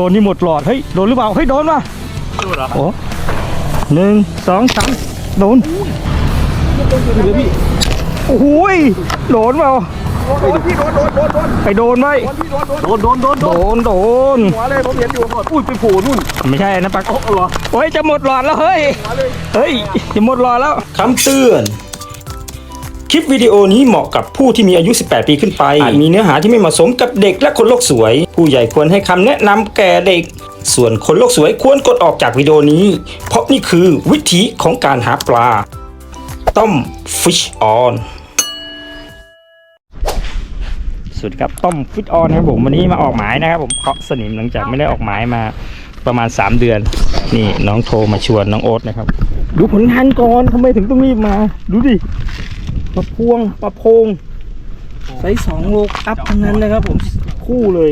ดนนี่หมดหลอด เฮ้ย โดนหรือเปล่า เฮ้ย โดนป่ะดูเหรอโอ้หนึ่งสองสามโดนดูเลยพี่โอ้โหยโดนเปล่าโดนพี่โดนโดนโดนโดนไปโดนไหมโดนโดนโดนโดนโดนโดนหัวเลยผมเห็นอยู่อุ้ยไปโผล่นู่นไม่ใช่นะปักเอาเหรอโอ้ยจะหมดหลอดแล้วเฮ้ยหัวเลยเฮ้ยจะหมดหลอดแล้วคำเตือน คลิปวิดีโอนี้เหมาะกับผู้ที่มีอายุ 18 ปีขึ้นไป อาจมีเนื้อหาที่ไม่เหมาะสมกับเด็กและคนโลกสวย ผู้ใหญ่ควรให้คำแนะนำแก่เด็ก ส่วนคนโลกสวยควรกดออกจากวิดีโอนี้ เพราะนี่คือวิธีของการหาปลา ต้ม fish on สวัสดีครับต้มฟิตออนครับผมวันนี้มาออกหมายนะครับผมเคาะสนิมหลังจากไม่ได้ออกหมายมาประมาณ 3 เดือน นี่น้องโทรมาชวนน้องโอ๊ตนะครับ ดูผลงานก่อนทำไมถึงต้องรีบมา ดูดิ ปลาพวงปลาโพงไซส์สองโลอัพทั้งนั้นเลยครับผมคู่เลย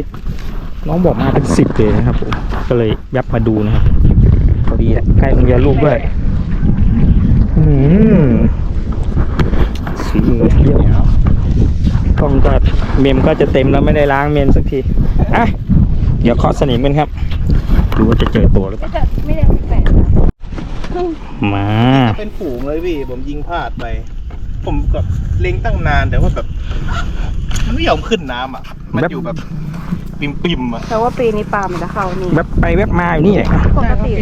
น้องบอกมาเป็นสิบเลยนะครับผมก็เลยแวบมาดูนะครับพอดีอะใกล้โรงเรียนลูกด้วยอืมสีมือเยี่ยมกล้องก็เมมก็จะเต็มแล้วไม่ได้ล้างเมมสักทีอะเดี๋ยวเคาะสนิมกันครับดูว่าจะเจอตัวหรือเปล่าจะไม่ได้แปดมาเป็นฝูงเลยพี่ผมยิงพลาดไป ผมแบบเล็งตั้งนานแต่ว่าแบบ มันไม่ยอมขึ้นน้ำอะ มันอยู่แบบปิมปิมๆอะแต่ว่าปีนี้ปลามันจะเข้านี่แวบไปแวบมาอยู่นี่แหละปกติ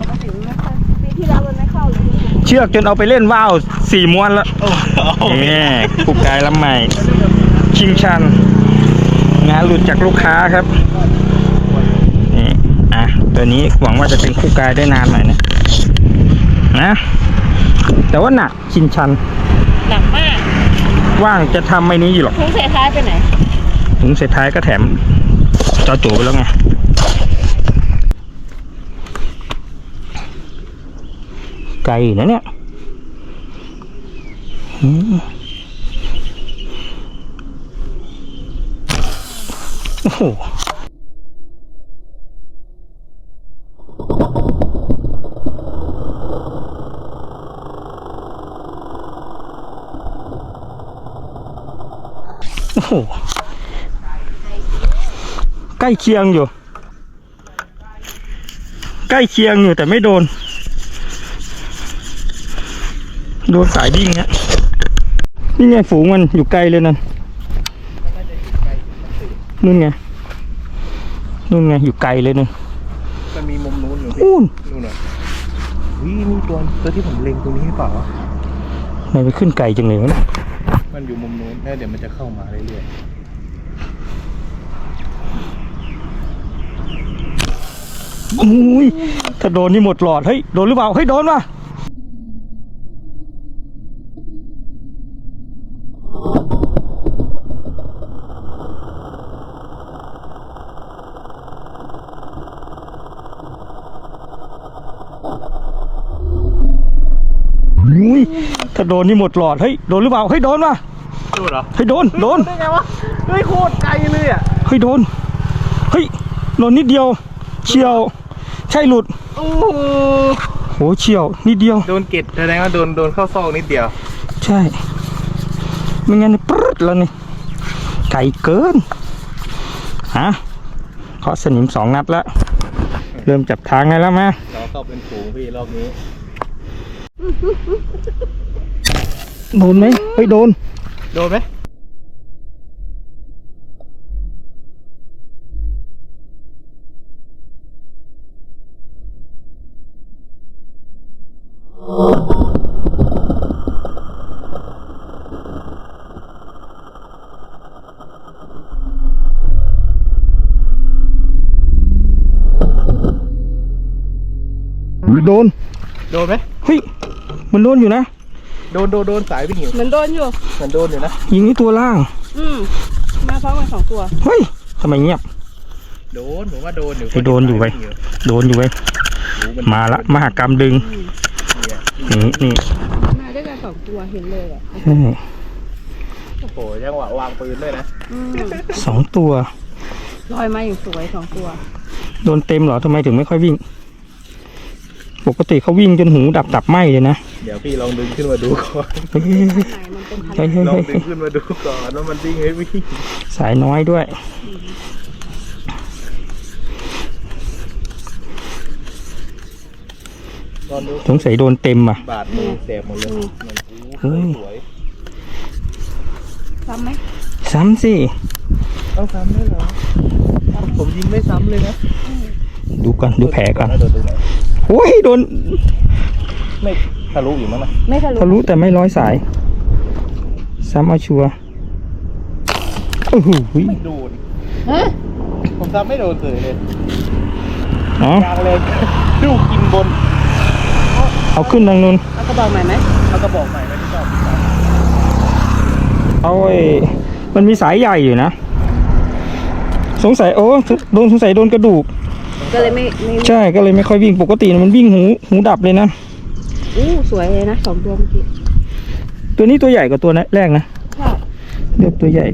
ปกติมันไม่เข้าปีที่แล้วมันไม่เข้าเลยเชือกจนเอาไปเล่นว่าวสี่ม้วนแล้วโอ้โหนี่คู่กายลำใหม่ ชิงชัน งานหลุดจากลูกค้าครับนี่อะตัวนี้หวังว่าจะเป็นคู่กายได้นานหน่อยนะนะ แต่ว่าหนักชินชัน หนักมากว่างจะทำไม่นี้อยู่หรอกทุ่งเสียท้ายไปไหนถึงเสร็จท้ายก็แถมจอโจไปแล้วไงไกลอยู่นะเนี่ยอืมโอ้โหโอ้โห ใกล้เคียงอยู่ ใกล้เคียงอยู่แต่ไม่โดน โดนสายดิ้งเนี้ยนี่ไงฝูงมันอยู่ไกลเลยนั่นนู่นไงนู่นไงอยู่ไกลเลยนู่นมันมีมุมนู้นอยู่พี่อู้นนู่นอะวินี่ตัวตัวที่ผมเล็งตัวนี้หรือเปล่าวะทำไมไปขึ้นไกลจังเลยวะเนี่ยมัน อยู่มุมนู้นแล้วเดี๋ยวมันจะเข้ามาเรื่อยๆอุ้ยถ้าโดนนี่หมดหลอด เฮ้ย โดนหรือเปล่า เฮ้ย โดนป่ะอุ้ยถ้าโดนนี่หมดหลอด เฮ้ย โดนหรือเปล่า เฮ้ย โดนป่ะ ๆดูเหรอเฮ้ยโดนโดนได้ไงวะเฮ้ยโคตรไกลเลยอะเฮ้ยโดนเฮ้ยโดนนิดเดียวเฉียว ใช่หลุดโอ้โหโหเฉียวนิดเดียว โดนเกตแสดงว่าโดนโดนเข้าซอกนิดเดียว ใช่ไม่งั้นนี่ปรึ๊ดแล้วนี่ไก่เกินฮะเคาะสนิมสองนัดแล้ว เริ่มจับทางให้แล้วมาเราเข้าเป็นฝูงพี่รอบนี้ โดนไหมเฮ้ยโดน โดนไหมโดน โดนไหมเฮ้ย มันโดนอยู่นะ โดนโดนโดนสายวิ่งอยู่เหมือนโดนอยู่ เหมือนโดนอยู่นะยิงที่ตัวล่าง อืมมาพร้อมกันสองตัว เฮ้ยทำไมเงียบ โดนผมว่าโดนอยู่ไปโดนอยู่ไปโดนอยู่ไปมาละมหากรรมดึงนี่นี่มาด้วยกันสองตัวเห็นเลยอะใช่โอ้โหจังหวะวางปืนด้วยนะอืมสองตัวลอยมาอย่างสวยสองตัว โดนเต็มเหรอทำไมถึงไม่ค่อยวิ่ง ปกติเขาวิ่งจนหูดับตับไหมเลยนะ เดี๋ยวพี่ลองดึงขึ้นมาดูก่อนเฮ้ยไหนมันเป็นพันเฮ้ยเฮ้ยลองเฮ้ยดึงขึ้นมาดูก่อนว่ามันวิ่งให้วิ่งสายน้อยด้วยตอนดูสงสัยโดนเต็มอะ บาดมือแสบหมดเลยมันเฮ้ยสวยซ้ำไหมซ้ำสิต้องซ้ำด้วยเหรอ ผมยิงไม่ซ้ำเลยนะ ดูก่อนดูแผลก่อน โดนตรงไหนโอ้ยโดนไม่ทะลุอยู่มั้งนะไม่ทะลุทะลุแต่ไม่ร้อยสาย ซ้ำเอาชัวร์โอ้โหไม่โดนฮะผมซ้ำไม่โดนเลยเลยอ๋อยางเลยลูกกินบน เอาขึ้นทางนู้นเอากระบอกใหม่ไหมเขาก็บอกใหม่ไม่ได้ชอบเอาไอ้มันมีสายใหญ่อยู่นะ สงสัยโอ้โดนสงสัยโดนกระดูก ก็เลยไม่ไม่ใช่ก็เลยไม่ค่อยวิ่งปกติมันวิ่งหูหูดับเลยนะอู้สวยเลยนะสองตัวเมื่อกี้ตัวนี้ตัวใหญ่กว่าตัวแรกนะใช่เลือกตัวใหญ่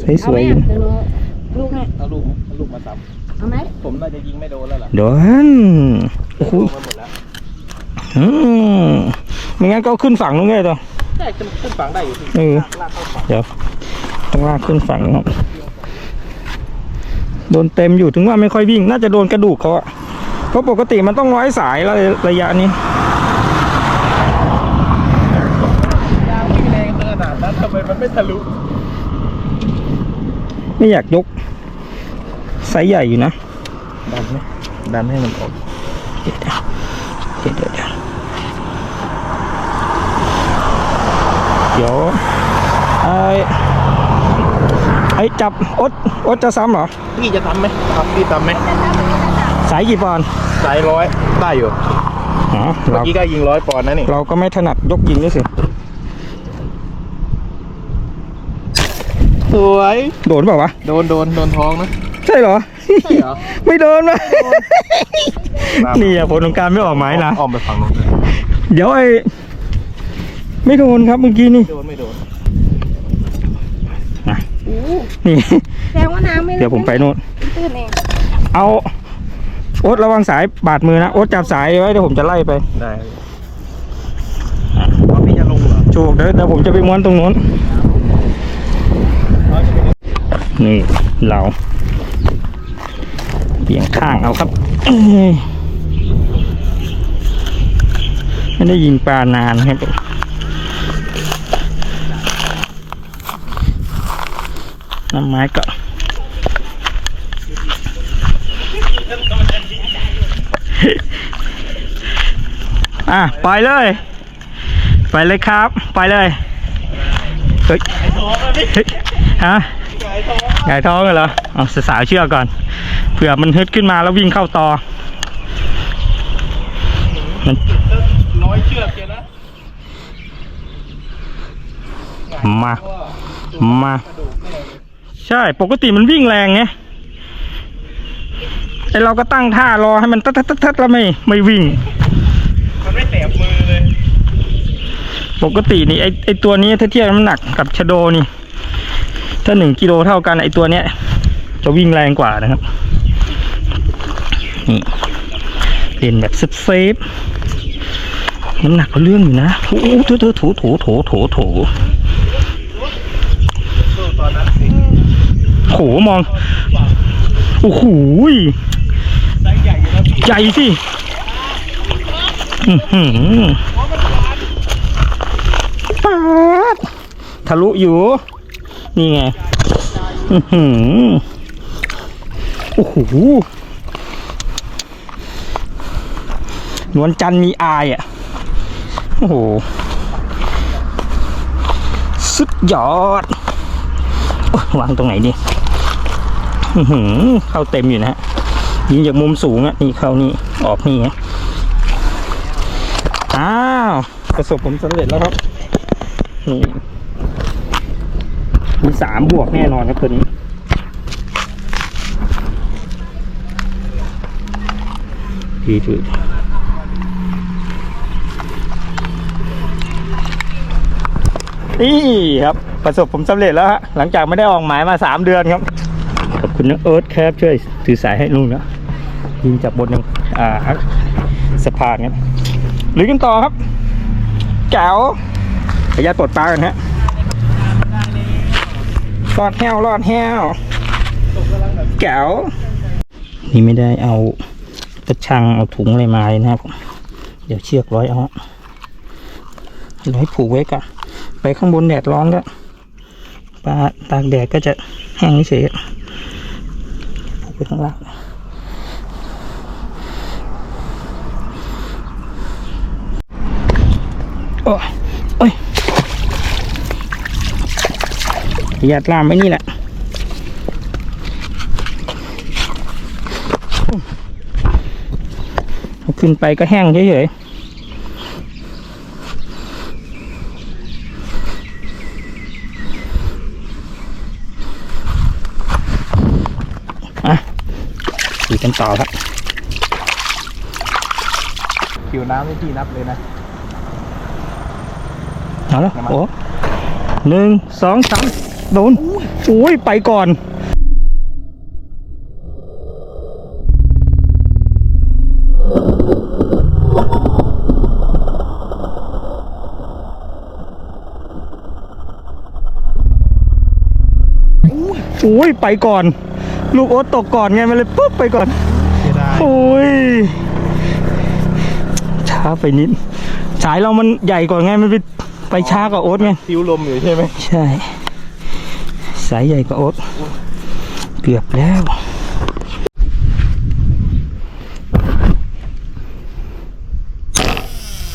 สวยสเอาวไหมยอะเดี๋ยวหนูลูกให้เอาลูกเอาลูกมาซ้เอาไหมำผมน่าจะยิงไม่โดนแล้วล่ะโดนโอ้โหโดนมาหมดแล้วอืมไม่งั้นก็เอาขึ้นฝั่งนู้นไงตัวใช่จะขึ้นฝั่งได้อยู่ที่เออลากเข้าฝั่งเดี๋ยวต้องลากขึ้นฝั่งครับ โดนเต็มอยู่ถึงว่าไม่ค่อยวิ่ง น่าจะโดนกระดูกเขาอะเพราะปกติมันต้องร้อยสายแล้วระยะนี้ยางวิ่งแรงขนาดนั้นทำไมมันไม่ทะลุ ไม่อยากยกไซส์ใหญ่อยู่นะ ดันไหมดันให้มันออกเดี๋ยวเดี๋ยวเดี๋ยวเดี๋ยวเดี๋ยวไอ้ไอ้ จับอดอดจะซ้ำเหรอ พี่จะทำไหมครับพี่ทำไหมสายกี่ปอนด์สายร้อยได้อยู่อ๋อเมื่อเรากี้ก็ยิงร้อยปอนด์นะนี่เราก็ไม่ถนัดยกยิงด้วยสิ สวย โดนเปล่าวะ โดนโดนโดนท้องนะ ใช่เหรอ ใช่เหรอ ไม่โดนวะครับนี่อะผลของการไม่ออกหมายนะ อ้อมไปฝั่งนู้นเดี๋ยวไอ้ไม่โดนครับเมื่อกี้นี่ โดนไม่โดนนะอู้ นี่ แสดงว่าน้ำไม่เดี๋ยวผมไปโน่น ตื้นเองเอาโอ๊ตระวังสายบาดมือนะโอ๊ตจับสายไว้เดี๋ยวผมจะไล่ไปได้ว่าพี่จะลงเหรอจูกเดี๋ยวเดี๋ยวผมจะไปม้วนตรงโน้น นี่เราเบี่ยงข้างเอาครับเอ้ยไม่ได้ยิงปลานานครับผม น้ำไม้ก็อะปล่อยเลย ไปเลยครับ ไปเลยเฮ้ยเฮ้ยฮะหงายท้องเลยเหรอเอาสาวเชือกก่อน เผื่อมันฮึดขึ้นมาแล้ววิ่งเข้าตอมันร้อยเชือกเจนะมา มา ใช่ปกติมันวิ่งแรงไงไอเราก็ตั้งท่ารอให้มันตัดตัดตัดแล้วไม่ไม่วิ่ง มันไม่แสบมือเลย ปกตินี่ไอไอตัวนี้ถ้าเทียบน้ำหนักกับชะโดนี่ ถ้าหนึ่งกิโลเท่ากันไอตัวเนี้ย จะวิ่งแรงกว่านะครับ นี่เล่นแบบเซฟๆน้ำหนักก็เรื่องอยู่นะโอ้โหถูถูถูถูถูถูถู สู้ตอนนั้นสิ โหมองโอ้โหใหญ่สิปาดทะลุอยู่ นี่ไงโอ้โหนวลจันมีอายอะ โอ้โห สุดยอด วางตรงไหนดี เข้าเต็มอยู่นะฮะยิงจากมุมสูงอะนี่เข้านี่ออกนี่ฮะอ้าวประสบผมสำเร็จแล้วครับนี่มีสามบวกแน่นอนครับตัวนี้ดีถือนี่ครับประสบผมสำเร็จแล้วฮะหลังจากไม่ได้ออกหมายมาสามเดือนครับ ขอบคุณนะเอิร์ธครับช่วยถือสายให้ลุงนะยิงจากบนยังอ่าสะพานครับหรือกันต่อครับแจ๋วขออนุญาตปลดปลากันฮะรอดแห้วรอดแห้วแจ๋วนี่ไม่ได้เอากระชังเอาถุงอะไรมาเลยนะครับเดี๋ยวเชือกร้อยเอาร้อยผูกไว้ก่อนไปข้างบนแดดร้อนก็ปลาตากแดดก็จะแห้งเฉย ๆผูกไว้ข้างล่างโอ้ยโอ้ยหยาดลามไว้นี่แหละขึ้นไปก็แห้งเฉยๆ ดูกันต่อครับคิวน้ำนี่พี่นับเลยนะเอาละโอ้หนึ่งสองสามโดนโอ้ยไปก่อนโอ้ยไปก่อน ลูกโอ๊ตตกก่อนไงมันเลยปุ๊บไปก่อนเสียดายโอ้ยช้าไปนิด สายเรามันใหญ่กว่าไงมันไปไปช้ากว่าโอ๊ตไงคิวลมอยู่ใช่ไหมใช่ สายใหญ่กว่าโอ๊ตเกือบแล้ว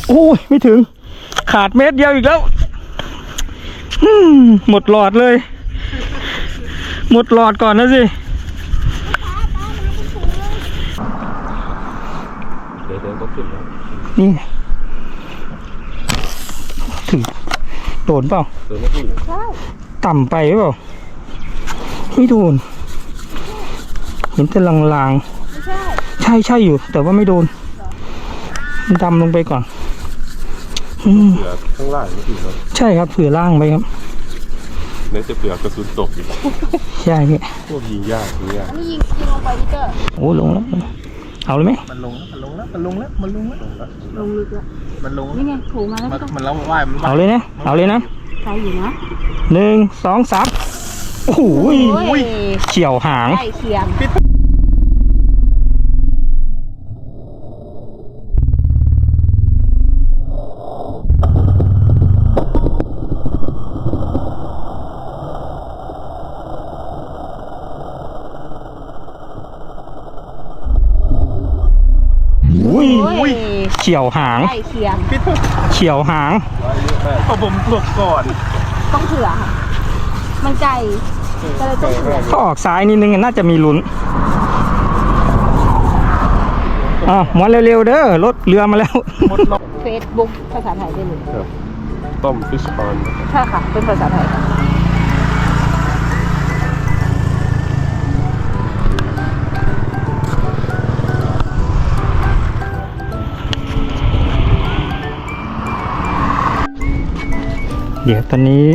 โอ้ยไม่ถึง ขาดเม็ดเดียวอีกแล้วอืมหมดหลอดเลย หมดหลอดก่อนนะสิ เดี๋ยวเดี๋ยวก็ขึ้ นแล้วนี่ถึงโดนเปล่าเดี๋ยวไม่ขึ้นใช่ต่ำไปหรือเปล่าไม่โดนเห็นแต่ลางไม่ใช่ๆใช่ใช่อยู่ แต่ว่าไม่โดนมันดำลงไปก่อนอืมเผื่อข้างล่างนี่คือมันใช่ครับเผื่อล่างไปครับเนื้อจะเผื่อกระสุนตกอีกใช่พี่พวกยิงยากยิงยากอันนี้ยิงยิงลงไปนี่ก็โอ้ลงแล้ว เอาเลยไหมมันลงแล้วมันลงแล้วมันลงแล้วมันลงแล้วลงลึกแล้วมันลงนี่ไงโผล่มาแล้วมันก็มันแล้วว่ายมันว่ายเอาเลยนะ เอาเลยนะไกลอยู่นะหนึ่งสองสามโอ้โหโอ้ยเฉียวหาง ใกล้เคียง อุ้ย โอ้ย เฉียวหาง ใกล้เคียงเฉียวหางเพราะผมตกก่อนต้องเผื่อค่ะ มันไกลก็เลยต้องเผื่อถ้าออกซ้ายนิดนึงน่าจะมีลุ้นอะหมอนเร็วๆเด้อรถเรือมาแล้ว หมดลมเฟซบุ๊กภาษาไทยได้เลยต้มฟิชพอนใช่ค่ะ เป็นภาษาไทย เดี๋ยวตอนนี้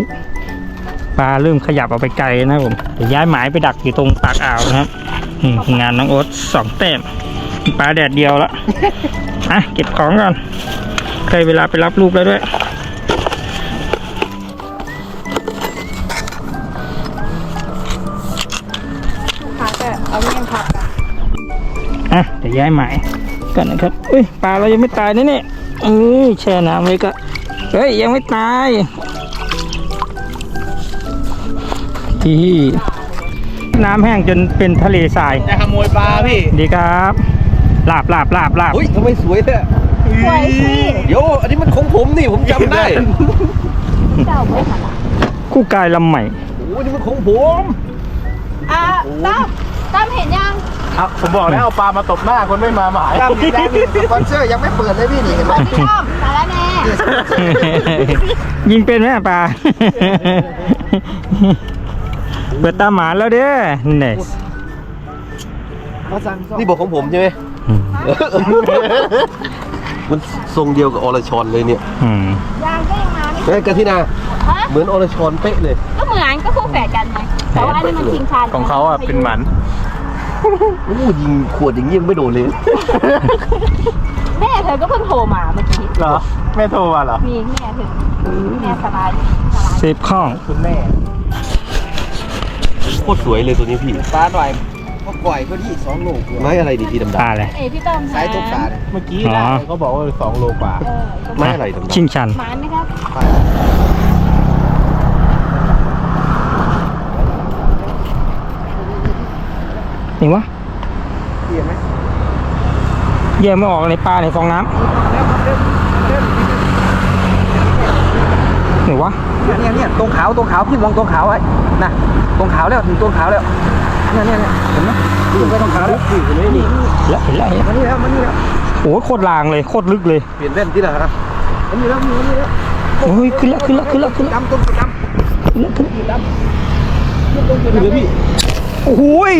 ปลาเริ่มขยับออกไปไกลนะผมเดี๋ยวย้ายหมายไปดักอยู่ตรงปากอ่าวนะครับงานน้องโอ๊ตสองแต้มปลาแดดเดียวละอะเก็บของก่อนใกล้เวลาไปรับลูกแล้วด้วยลูกค้าก็เอาเมี่ยงผักอะอะเดี๋ยวย้ายหมายกันนะครับอุ้ยปลาเรายังไม่ตายนะเนี่ยเอ้ยแช่น้ำไว้ก็เฮ้ยยังไม่ตาย ที่น้ำแห้งจนเป็นทะเลทรายจะขโมยปลาพี่ดีครับลาบลาบลาบลาบเฮ้ยทำไมสวยเนี่ยสวยสิเดี๋ยวอันนี้มันของผมนี่ผมจำได้เจ้าไม่หันละคู่กายลำใหม่โอ้ยนี่มันของผมอะตั้มตั้มเห็นยังครับผมบอกแล้วเอาปลามาตบหน้าคนไม่มาหมายตามมีแรงนี่สปอนเซอร์ยังไม่เปิดเลยพี่นี่เห็นไหมพี่ตั้มสารแน่ยิงเป็นไหมปลา เปิดตาหมานแล้วเด้อเนสนี่บอกของผมใช่ไหมมันทรงเดียวกับอรชรเลยเนี่ยอืมยังก็ยังมาไม่เฮ้ยกันที่นาฮะเหมือนอรชรเป๊ะเลย ก็เหมือนก็คู่แฝดกันไงแต่ว่าอันนี้มันชิงชันของเขาอะเป็นหมันโอ้ยิงขวดอย่างนี้ยังไม่โดนเลย แม่เธอก็เพิ่งโทรมาเมื่อกี้เหรอแม่โทรมาเหรอมีแม่เธอแม่สบายสบายเซฟข้องคุณแม่ โคตรสวยเลยตัวนี้พี่ ปลาหน่อยพอปล่อยก็ที่สองโลกว่าไม้อะไรดีพี่ดำปลาอะไร เอ้ยพี่ต้อมสายตกปลาเนี่ยเมื่อกี้อ๋อ ได้เขาบอกว่าสองโลกว่าเออๆไม้อะไรดำชิงชัน หมานไหมครับนี่วะเกี่ยไหมแยกไม่ออกในปลาในฟองน้ำ นี่วะเนี่ยเนี่ยตรงขาวตรงขาวพี่มองตรงขาวไว้นะตรงขาวแล้วถึงตรงขาวแล้วเนี่ยเนี่ยเนี่ยเห็นไหมถึงไปตรงขาวแล้วนี่เห็นไหมนี่แล้วเห็นแล้วเห็นแล้วมันนี่แล้วมันนี่แล้วโอ้โหโคตรลางเลยโคตรลึกเลยเปลี่ยนแว่นที่ละครับมันนี่แล้วมันนี่แล้วโอ้ยขึ้นแล้วขึ้นแล้วขึ้นแล้วขึ้นแล้วดำตรงจุดดำขึ้นแล้วขึ้นแล้วตรงจุดดำพี่โอ้โหย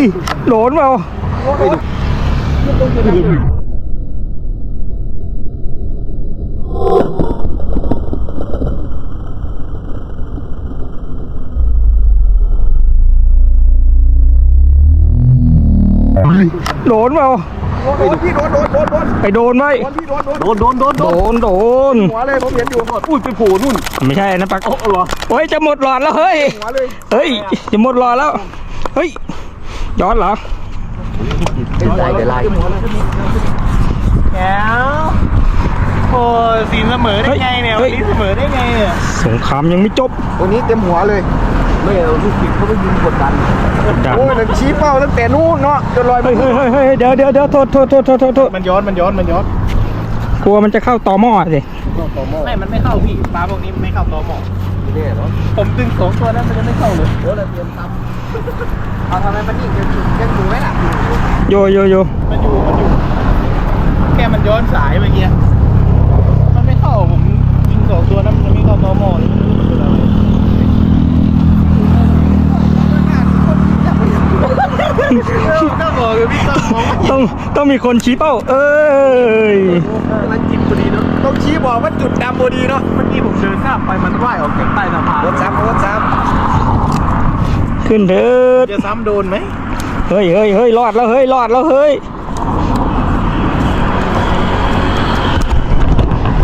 โหลนเปล่า โอ้โหตรงจุดดำโหลนเปล่าโดนพี่โดนโดนโดนโดนไปโดนไว้โดนพี่โดนโดนโดนโดนโดนโดนโดนหัวเลยผมเห็นอยู่อุ้ยไปโผล่นู่นไม่ใช่นะปักโอ้ยจะหมดหลอดแล้วเฮ้ยหัวเลยเฮ้ยจะหมดหลอดแล้วเฮ้ยย้อนเหรอเป็นลายแต่ลายแก้วโอ้สีเสมอได้ไงเนี่ยเฮ้วันยนี้เสมอได้ไงเนี่ยสงครามยังไม่จบตัวนี้เต็มหัวเลย ไม่เอาลูกปิดเขาไปยิงกดดันดันโอ้ยนั่นชี้เป้าตั้งแต่นู้นเนาะจนลอยไปเฮ้ยเฮ้ยเฮ้ยเฮ้ยเดี๋ยวเดี๋ยวเดี๋ยวโทษโทษโทษโทษโทษโทษมันย้อนมันย้อนมันย้อนกลัวมันจะเข้าต่อหม้อสิไม่ มันไม่เข้าพี่ปลาพวกนี้มันไม่เข้าตัวหมอกนี่เนาะผมดึงสองตัวนั้นมันจะไม่เข้าเลยเดี๋ยวเราเตรียมทำเอาทำไมมันนิ่งยังอยู่ยังอยู่ไหมล่ะโยโยโยมันอยู่มันอยู่แค่มันย้อนสายเมื่อกี้มันไม่เข้าผมยิงสองตัวนั้นมันไม่เข้าตัวหมอกเลยไม่รู้มันเป็นอะไร ก็บอกเลยพี่ต้องมองต้องต้องมีคนชี้เป้า เอ้ยมันจิบพอดีเนาะต้องชี้บอกว่าจุดดำพอดีเนาะเมื่อกี้ผมเดินข้ามไปมันว่ายออกจากใต้สะพานรถซ้ำรถซ้ขึ้นเถิดจะซ้ำโดนไหมเฮ้ยเฮ้ยเฮ้ยรอดแล้วเฮ้ยรอดแล้วเฮ้ย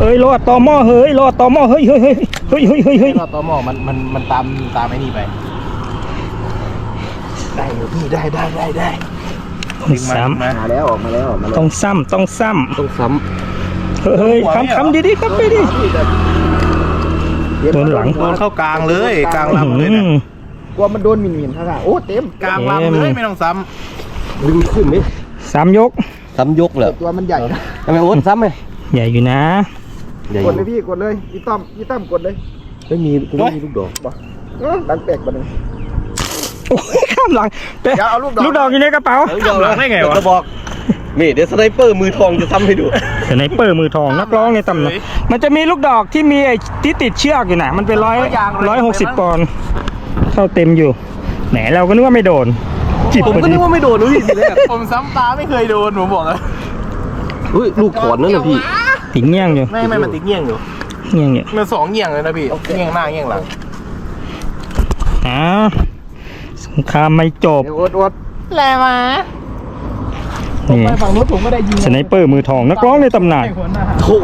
เอ้ยรอดต่อหม้อเฮ้ยรอดต่อหม้อเฮ้ยเฮ้ยเฮ้ยเฮ้ยเฮ้ยเฮ้ยเฮ้ยเราตัวหมอกมันมันมันตามตามไอ้นี่ไป ได้อยู่พี่ได้ได้ได้ได้ต้องซ้ำมาแล้วออกมาแล้วออกมาำแล้วต้องซ้ำต้องซ้ต้องซ้ำเฮ้ยคำคำดีดีครับไปดิโดนหลังโดนเข้ากลางเลยกลางลำเลยนะอืมกลัวมันโดนหมิ่นหมิ่นท่าทางโอ้เต็มกลางลำเลยไม่ต้องซ้ำดึงขึ้นไหมสามยกซ้ำยกเหรอตัวมันใหญ่นะทำไมโอ๊ตซ้ำไหมใหญ่อยู่นะใหญ่กดเลยพี่กดเลยพี่ต้อมพี่ต้อมกดเลยไม่มีกูไม่มีลูกดอกเออดังแปลกบันนึง โอ้ยข้ามหลังเป๊ะเดี๋ยวเอาลูกดอก ลูกดอกอยู่ในกระเป๋าำข้ามหลังได้ไงวะจะบอกนี่เดี๋ยวสไนเปอร์มือทองจะซ้ำให้ดูสไนเปอร์มือทองนักร้องในตำนานมันจะมีลูกดอกที่มีไอ้ที่ติดเชือกอยู่น่ะ มันเป็นร้อยร้อยหกสิบปอนด์เข้าเต็มอยู่แหมเราก็นึกว่าไม่โดน จิบผมพอก็ดีนึกว่าไม่โดนนะพี่ทีแรกผมซ้ำตาไม่เคยโดนผมบอกเลยเฮ้ยลูกถอนนั่นน่ะพี่ติดเงี้ยงอยู่ไม่ไม่มันติดเงี้ยงอยู่เงี้ยงอยู่มันสองเงี้ยงเลยนะพี่เงี้ยงหน้าเงี้ยงหลังอ่าส งครามไม่จบเดี๋ยวอดอดแรงมานี่ไปฝั่งนู้นผมก็ได้ยิงสไนเปอร์มือทองนักร้องในตำนานหัวหน้าโถ่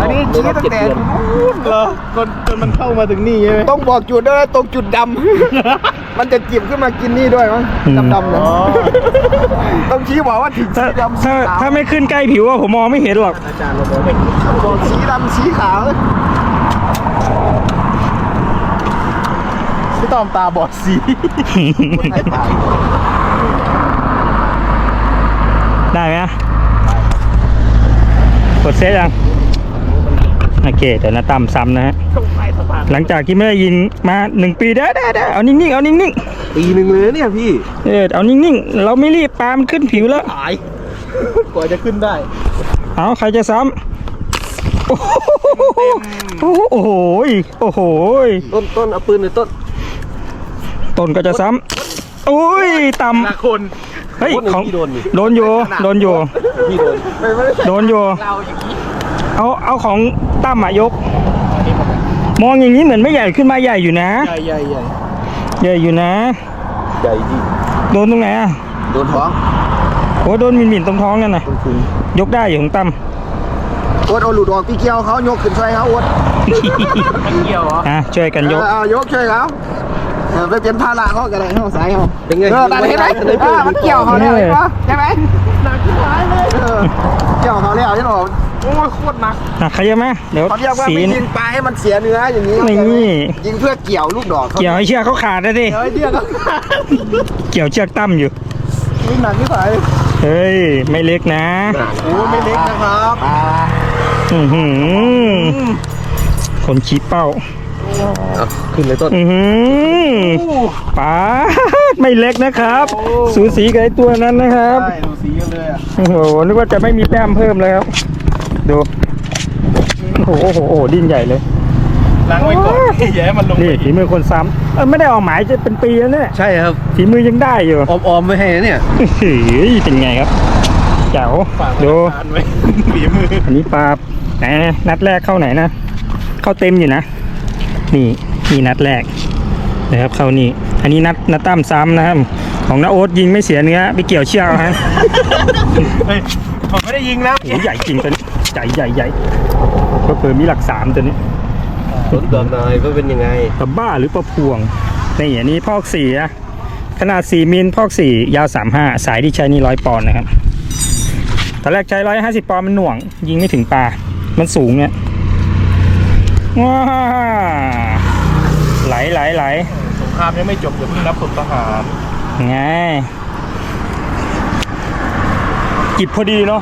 อันนี้ชี้ตั้งแต่นู่นเหรอจนจนมันเข้ามาถึงนี่ใช่ไหมต้องบอกจุดด้วยนะตรงจุดดำมันจะจิบขึ้นมากินนี่ด้วยมั้งดำดำๆเลยอ๋อต้องชี้บอกว่าถึงถ้าสีดำสีถ้าขาวถ้าไม่ขึ้นใกล้ผิวอะผมมองไม่เห็นหรอกอาจารย์เราบอกไม่บอกสีดำสีขาว พี่ต้อมตาบอดสีคนไทยถ่ายได้ไหมอะกดเซตยังโอเคเดี๋ยวนะตามซ้ำนะฮะหลังจากที่ไม่ได้ยิงมาหนึ่งปีได้ได้ได้เอานิ่งๆเอานิ่งปีหนึ่งเลยนะเนี่ยพี่ๆเออเอานิ่งๆเราไม่รีบปามันขึ้นผิวแล้วตายกว่าจะขึ้นได้ เอาใครจะซ้ำโอ้โหโอ้โหโอ้โหต้นต้นเอาปืนเลยต้น ต้นก็จะซ้ำอุ้ยต่ละคนำเฮ้ยโคตรของพี่โดนนี่โดนอยู่โดนอยู่พี่โดนโดนอยู่เราอย่างนี้เอาเอาของตั้มอะยก มองอย่างนี้เหมือนไม่ใหญ่ขึ้นมาใหญ่อยู่นะ ใหญ่ใหญ่ใหญ่ใหญ่อยู่นะ ใหญ่ที่โดนตรงไหนอะโดนท้องโอ้โดนหมิ่นๆตรงท้องนั่นน่ะตรงพุงยกได้อยู่ของตั้มโอ๊ตเอาหลุดออกพี่เกียวเขายกขึ้นช่วยเขาโอ๊ตเกี่ยวเหรออะช่วยกันยก เออเอายกช่วยเขาเออ ไปเป็นภาระเขาก็ได้เขาสายเขาเป็นไง เออแต่เห็นไหมเออมันเกี่ยวเขาแล้วเห็นปะใช่ไหมหนักขึ้นหลายเลยเออเกี่ยวเขาแล้วใช่หรอโอ้ยโคตรหนัก อะขยับมาเดี๋ยวเขาเรียกว่าสี ไม่ยิงปลาให้มันเสียเนื้ออย่างนี้นี่ ยิงเพื่อเกี่ยวลูกดอกเขาเกี่ยวให้เชือกเขาขาดนะดิเดี๋ยวไอ้เดียเขาเกี่ยวเชือกตั้มอยู่นี่หนักที่ไหนเฮ้ย ไม่เล็กนะ โอ้ไม่เล็กนะครับ อือหือคนชี้เป้า เอาขึ้นเลยต้น อือหือป้าดไม่เล็กนะครับสูสีกับไอ้ตัวนั้นนะครับ ใช่ดูสีกันเลยอะโอ้โห นึกว่าจะไม่มีแต้มเพิ่มเลยครับ ดู โอ้โหโอ้โหโอ้โหดิ้นใหญ่เลย ล้างไว้ก่อนอย่าให้มันลงนี่ไปฝีมือคนซ้ำเออไม่ได้ออกหมายจะเป็นปีแล้วเนี่ย ใช่ครับฝีมือยังได้อยู่ออมๆไม่ให้นะเนี่ยเฮ้ยเป็นไงครับเจ๋วฝากดู ทานไว้ฝีมืออันนี้ปลาไหนนะนัดแรกเข้าไหนนะ เข้าเต็มอยู่นะ นี่นี่นัดแรกนะครับเข้านี่ อันนี้นัดนัดตั้มซ้ำนะครับ ของน้าโอ๊ตยิงไม่เสียเนื้อไปเกี่ยวเชือกเอาฮะเฮ้ยผมไม่ได้ยิงนะโอ้โหใหญ่จริงตัวนี้ใหญ่ใหญ่ใหญ่ก็เพิ่มมีหลักสามตัวนี้ผลต่อหน่อยว่าเป็นยังไงปลาบ้าหรือปลาพวงนี่อันนี้พอกสี่นะขนาดสี่มิลพอกสี่ยาวสามห้าสายที่ใช้นี่ร้อยปอนด์นะครับ ตอนแรกใช้ร้อยห้าสิบปอนด์มันหน่วง ยิงไม่ถึงปลา มันสูงเนี่ย ว้าไหลไหลไหลสงครามยังไม่จบอย่าเพิ่งนับผลทหารไงจิบพอดีเนาะ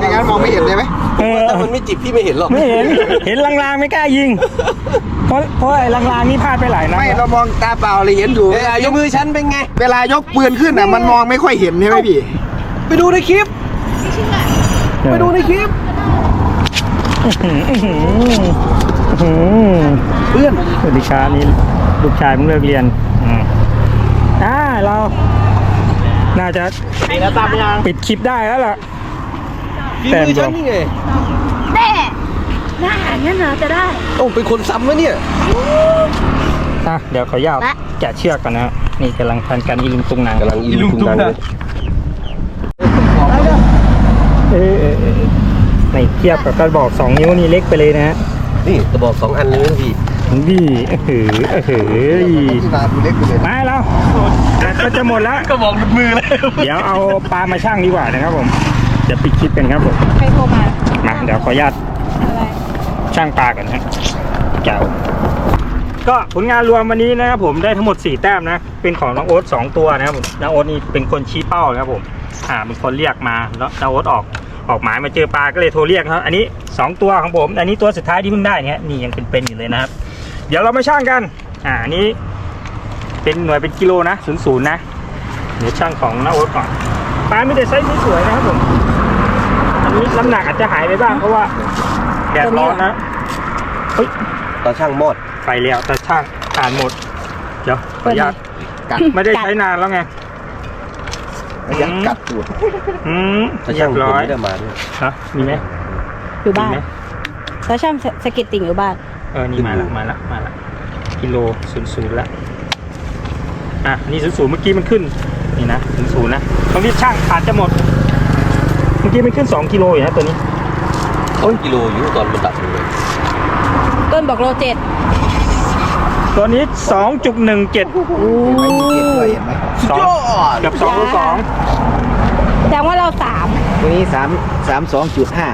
ไม่งั้นมองไม่เห็นเลยไหมเออถ้ามันไม่จิบพี่ไม่เห็นหรอกไม่เห็น เห็นลางๆไม่กล้ายิง เพราะเพราะไอ้ลางๆนี่พลาดไปหลายนัดไม่แล้วเรามองตาเปล่าเลยเห็นอยู่เวลายกมือฉันเป็นไง เวลายกปืนขึ้นอะมันมองไม่ค่อยเห็นใช่ไหมพี่ ไปดูในคลิปไปดูในคลิป เพื่อนสวัสดีครับนี่ลูกชายเพิ่งเลิกเรียนอืมอ่าเรา น่าจะมีนะตามยังปิดคลิปได้แล้วล่ะฝีแต้มมือเดีฉัยนวนี่ไงแน่หน้าอย่างนั้นเหรอจะได้ต้องเป็นคนซ้ำวะเนี่ยอะเดี๋ยวขอยาวและแกะเชือกก่อนนะฮะนี่กำลังพันกันอีลุงตุงนางกำลังอีลุงตุงนางเลยเออเออเออในเทียบกับกระบอกสองนิ้วนี่เล็กไปเลยนะฮะ นี่กระบอกสองอันเลยนะพี่นี่เออเออเออเออที่นาดูเล็กอยู่เลยมาแล้วก็จะหมดแล้วก็บอกหลุดมือเลยเดี๋ยวเอาปลามาช่างดีกว่านะครับผมเดี๋ยวปิดคลิปกันครับผมใครโทรมามาเดี๋ยวขออนุญาตอะไรช่างปลาก่อนนะแก้วก็ผลงานรวมวันนี้นะครับผมได้ทั้งหมด 4 แต้มนะ เป็นของน้องโอ๊ต2ตัวนะครับผมน้องโอ๊ตนี่เป็นคนชี้เป้านะครับผมอ่าเป็นคนเรียกมาแล้วน้องโอ๊ตออก ออกหมายมาเจอปลาก็เลยโทรเรียกครับ อันนี้ 2 ตัวของผม อันนี้ตัวสุดท้ายที่เพิ่งได้เนี่ยนี่ยังเป็นๆอยู่เลยนะครับ เดี๋ยวเรามาช่างกัน อ่าอันนี้ เป็นหน่วยเป็นกิโลนะศูนย์ศูนย์นะ เดี๋ยวช่างของน้าโอ๊ตก่อนปลาไม่ได้ไซส์สวยๆนะครับผมอันนี้น้ำหนักอาจจะหายไปบ้างเพราะว่าแดดร้อนนะเฮ้ยตาช่างมอดไปแล้วแต่ช่างอ่านหมด เดี๋ยวขออนุญาตกัดไม่ได้ใช้นานแล้วไง ยัดกัดตูดอืมตาเรีช่ายงบผมร้อยไม่ได้มาด้วยฮะมีไหม อยู่บ้านมีไหมแล้วช่างสกิตติ่งอยู่บ้าน เออ นี่มาละมาละมาละกิโลศูนย์ศูนย์ละ อะ นี่ศูนย์ศูนย์เมื่อกี้มันขึ้น นี่นะศูนย์ศูนย์นะตรงที่ช่างอาจจะหมด เมื่อกี้มันขึ้นสองกิโลอยู่นะตัวนี้ ต้นกิโลอยู่ตอนมันดับเลยต้นบอกโลเจ็ด ตัวนี้สองจุดหนึ่งเจ็ดเห็นไหมมีเกล็ดด้วยเห็นไหมสองเกับสองโลสองแสดงว่าเราสามตัวนี้สามสามสองจุดห้า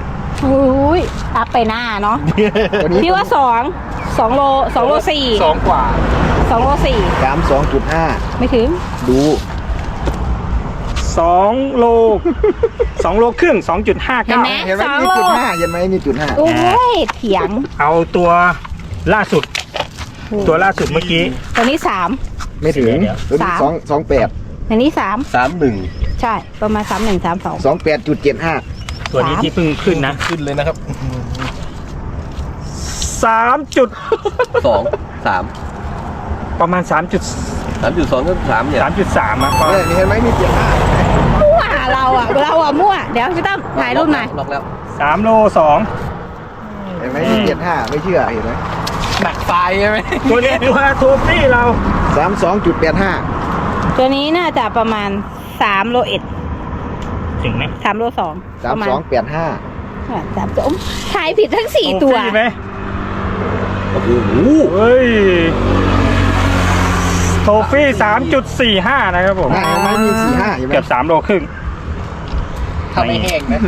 อุ้ยอัพไปหน้าเนาะตัวนี้พี่ว่าสองสองโลสองโลสี่สองกว่าสองโลสี่สามสองจุดห้าไม่ถึงดูสองโลสองโลครึ่งสองจุดห้าเห็นเก้าไหมเห็นไหมสองมีโลจุดห้าเห็นไหมมีจุดห้าโอ้ยเถียงเอาตัวล่าสุด ตัวล่าสุดเมื่อกี้ตัวนี้สาม ไม่ถึงเดี๋ยวตัวนี้สาม สองสองแปดอันนี้สามสามหนึ่งใช่ ประมาณสามหนึ่งสามสองสองแปดจุดเจ็ดห้าตัวนี้สามที่เพิ่งขึ้นนะขึ้นเลยนะครับสามจุดสองสามประมาณสามจุดสามจุดสองก็สามเนี่ยสามจุดสามอะเออนี่เห็นไหมมีเจ็ดห้ามั่วเราอะเราอะมั่ว เดี๋ยวพี่ต้องถ่ายรูปหน่อยล็อกแล้วสามโลสองเห็นไหมมีเจ็ดห้าไม่เชื่อเห็นไหม หนักตายใช่ไหมตัวนี้ตัวโทฟี่เราสามสองจุดแปดห้าตัวนี้น่าจะประมาณสามโลเอ็ดถึงไหมสามโลสองสามสองแปดห้าอะสามสองทายผิดทั้งสี่ตัวโอ้ฟรีไหมโอ้โหเฮ้ยโทฟี่สามจุดสี่ห้านะครับผมอ่าไม่มีสี่ห้าเห็นไหมเกือบสามโลครึ่ง ถ้าไม่แห้งนะ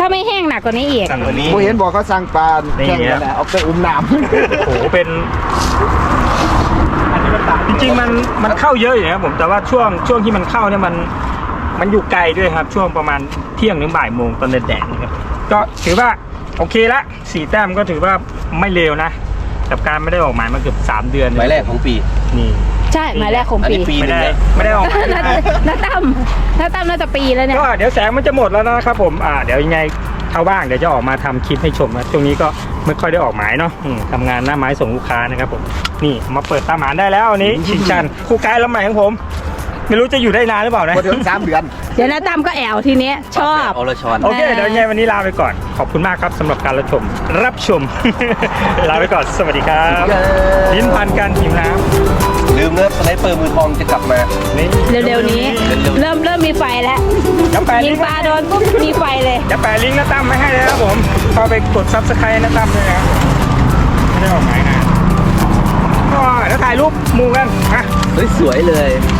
ถ้าไม่แห้งหนักกว่านี้อีกสั่งวันนี้ ผมเห็นบอกเขาสั่งปลานี่แข่งกันครับนะเอาไปอุ้มน้ำโอ้โหเป็นจริงๆมันมันเข้าเยอะอยู่นะครับผมแต่ว่าช่วงช่วงที่มันเข้าเนี่ยมันมันอยู่ไกลด้วยครับ ช่วงประมาณเที่ยงถึงบ่ายโมงตอนแดดๆนะครับก็ถือว่าโอเคละสี่แต้มก็ถือว่าไม่เลวนะ กับการไม่ได้ออกหมายมาเกือบสามเดือนหมายแรกของปี นี่ ใช่หมายแรกของอันปีนี้ปีหไม่นึ่งได้นะไม่ได้ออกหมายน้าน้าตั้มน้าตั้มน่าจะปีแล้วเนี่ย ก็เดี๋ยวแสงมันจะหมดแล้วนะครับผม อ่า เดี๋ยวยังไงเขาว่างเดี๋ยวจะออกมาทำคลิปให้ชมนะช่วงนี้ก็ไม่ค่อยได้ออกหมายเนาะอืมทำงานหน้าไม้ส่งลูกค้านะครับผม นี่มาเปิดตามหาได้แล้วอันนี้ ชิงชันคู่กายลำใหม่ของผม ไม่รู้จะอยู่ได้นานหรือเปล่านะพอถึงสามเดือน เดี๋ยวน้าตั้มก็แอวทีเนี้ยชอบ อรชร โอเค เดี๋ยวยังไงวันนี้ลาไปก่อน ขอบคุณมากครับสำหรับการรับชม รับชม ลาไปก่อน สวัสดีครับ ลิ้นพันกันหิวน้ ลืมเนื้อสไนเปอร์มือทองจะกลับมาำนี่ เร็วๆนี้ เริ่มเริ่มมีไฟแล้วเดี๋ยวแปะยิลิงงก์ปลาโดนปุ๊บมีไฟเลยเดี๋ยวแปะลิงก์หน้าตั้มไว้ให้เลยนะครับผมเข้าไปกดซับสไครต์หน้าตั้มด้วยนะครับไม่ได้ออกหมายนานก็เดี๋ยวถ่ายรูปหมูกันอะสวยๆเลยส